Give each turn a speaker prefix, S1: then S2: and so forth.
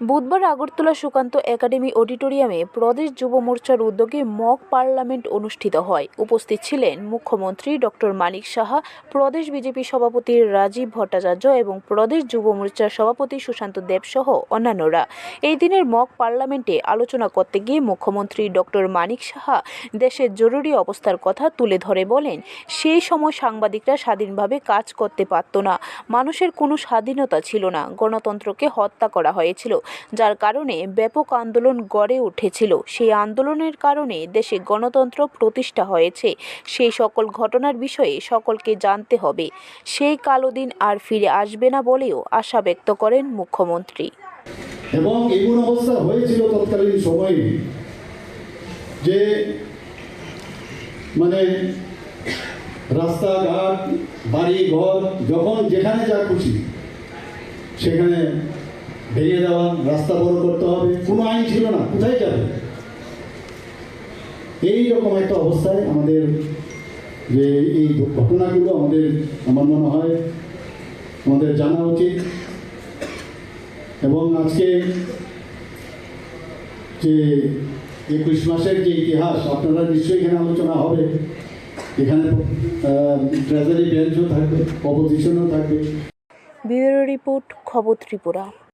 S1: বুধবার আগরতলা সুকান্ত একাডেমি অডিটোরিয়ামে প্রদেশ যুব মোর্চার উদ্যোগে মক পার্লামেন্ট অনুষ্ঠিত হয়। উপস্থিত ছিলেন মুখ্যমন্ত্রী ডক্টর মানিক সাহা, প্রদেশ বিজেপি সভাপতি রাজীব ভট্টাচার্য এবং প্রদেশ যুব মোর্চার সভাপতি সুশান্ত দেব সহ অন্যান্যরা। এই দিনের মক পার্লামেন্টে আলোচনা করতে গিয়ে মুখ্যমন্ত্রী ডক্টর মানিক সাহা দেশের জরুরি অবস্থার কথা তুলে ধরে বলেন, সেই সময় সাংবাদিকরা স্বাধীনভাবে কাজ করতে পারত না। মানুষের কোনো স্বাধীনতা ছিল না। গণতন্ত্রকে হত্যা করা হয়েছিল। যার কারণে ব্যাপক আন্দোলন গড়ে উঠেছিল। সেই আন্দোলনের কারণে দেশে গণতন্ত্র প্রতিষ্ঠা হয়েছে। সেই সকল ঘটনার বিষয়ে সকলকে জানতে হবে। সেই কালো দিন আর ফিরে আসবে না বলেও আশা ব্যক্ত করেন মুখ্যমন্ত্রী।
S2: এবং এমন অবস্থা হয়েছিল তৎকালীন সময়ে যে মানে রাস্তাঘাট বাড়ি ঘর যখন যেখানে যা খুশি, সেখানে ভেঙে দেওয়া রাস্তা বড় করতে হবে। কোনো আইন ছিল না, কোথায় যাবে? এই রকম একটা অবস্থায় আমাদের যে এই ঘটনাগুলো আমাদের, আমার মনে হয় আমাদের জানা উচিত। এবং আজকে যে একুশ মাসের যে ইতিহাস, আপনারা নিশ্চয়ই এখানে আলোচনা হবে। এখানে ট্রেজারি বেঞ্চও থাকবে অপোজিশনও থাকবে।
S1: ব্যুরো রিপোর্ট, খবর ত্রিপুরা।